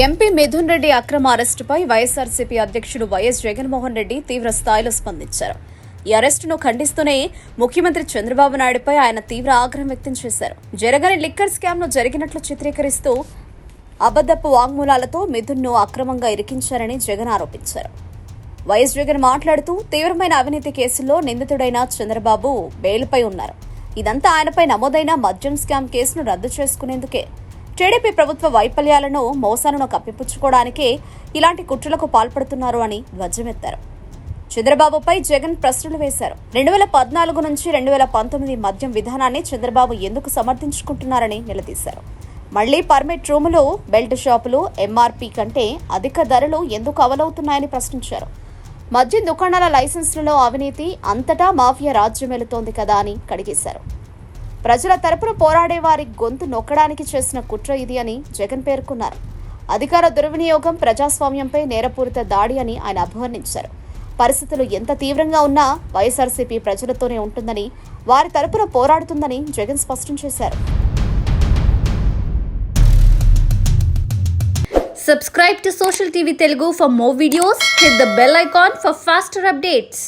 MP Mithun Reddy అక్రమ అరెస్టుపై వైఎస్ఆర్సీపీ అధ్యక్షుడు YS Jaganmohan Reddy తీవ్ర స్థాయిలో స్పందించారు. ఈ అరెస్టును ఖండిస్తూనే ముఖ్యమంత్రి చంద్రబాబు నాయుడుపై ఆయన తీవ్ర ఆగ్రహం వ్యక్తం చేశారు. జరగని లిక్కర్ స్కామ్ను జరిగినట్లు చిత్రీకరిస్తూ అబద్దపు వాంగ్మూలాలతో మిథున్ను అక్రమంగా ఇరికించారని జగన్ ఆరోపించారు. వైఎస్ జగన్ మాట్లాడుతూ తీవ్రమైన అవినీతి కేసుల్లో నిందితుడైన చంద్రబాబు బెయిల్పై ఉన్నారు. ఇదంతా ఆయనపై నమోదైన మద్యం స్కామ్ కేసును రద్దు చేసుకునేందుకే. టీడీపీ ప్రభుత్వ వైఫల్యాలను మోసాలను కప్పిపుచ్చుకోవడానికే ఇలాంటి కుట్రలకు పాల్పడుతున్నారు అని ధ్వజమెత్తారు. చంద్రబాబుపై జగన్ ప్రశ్నలు వేశారు. రెండు వేల పద్నాలుగు నుంచి రెండు వేల పంతొమ్మిది మద్యం విధానాన్ని చంద్రబాబు ఎందుకు సమర్థించుకుంటున్నారని నిలదీశారు. మళ్ళీ పర్మిట్ రూములు బెల్ట్ షాపులు ఎంఆర్పీ కంటే అధిక ధరలు ఎందుకు అవలవుతున్నాయని ప్రశ్నించారు. మద్యం దుకాణాల లైసెన్సులలో అవినీతి అంతటా మాఫియా రాజ్యమేలుతోంది కదా అని కడిగేశారు. ప్రజల తరపున పోరాడే వారి గొంతు నొక్కడానికి చేసిన కుట్ర ఇది అని జగన్ పేర్కొన్నారు అధికార దుర్వినియోగం ప్రజాస్వామ్యంపై నేరపూరిత దాడి అని ఆయన అభివర్ణించారు పరిస్థితులు ఎంత తీవ్రంగా ఉన్నా వైఎస్ఆర్సీపీ ప్రజలతోనే ఉంటుందని వారి తరపున పోరాడుతుందని జగన్ స్పష్టం చేశారు Subscribe to Social TV Telugu for more videos. Hit the bell icon for faster updates.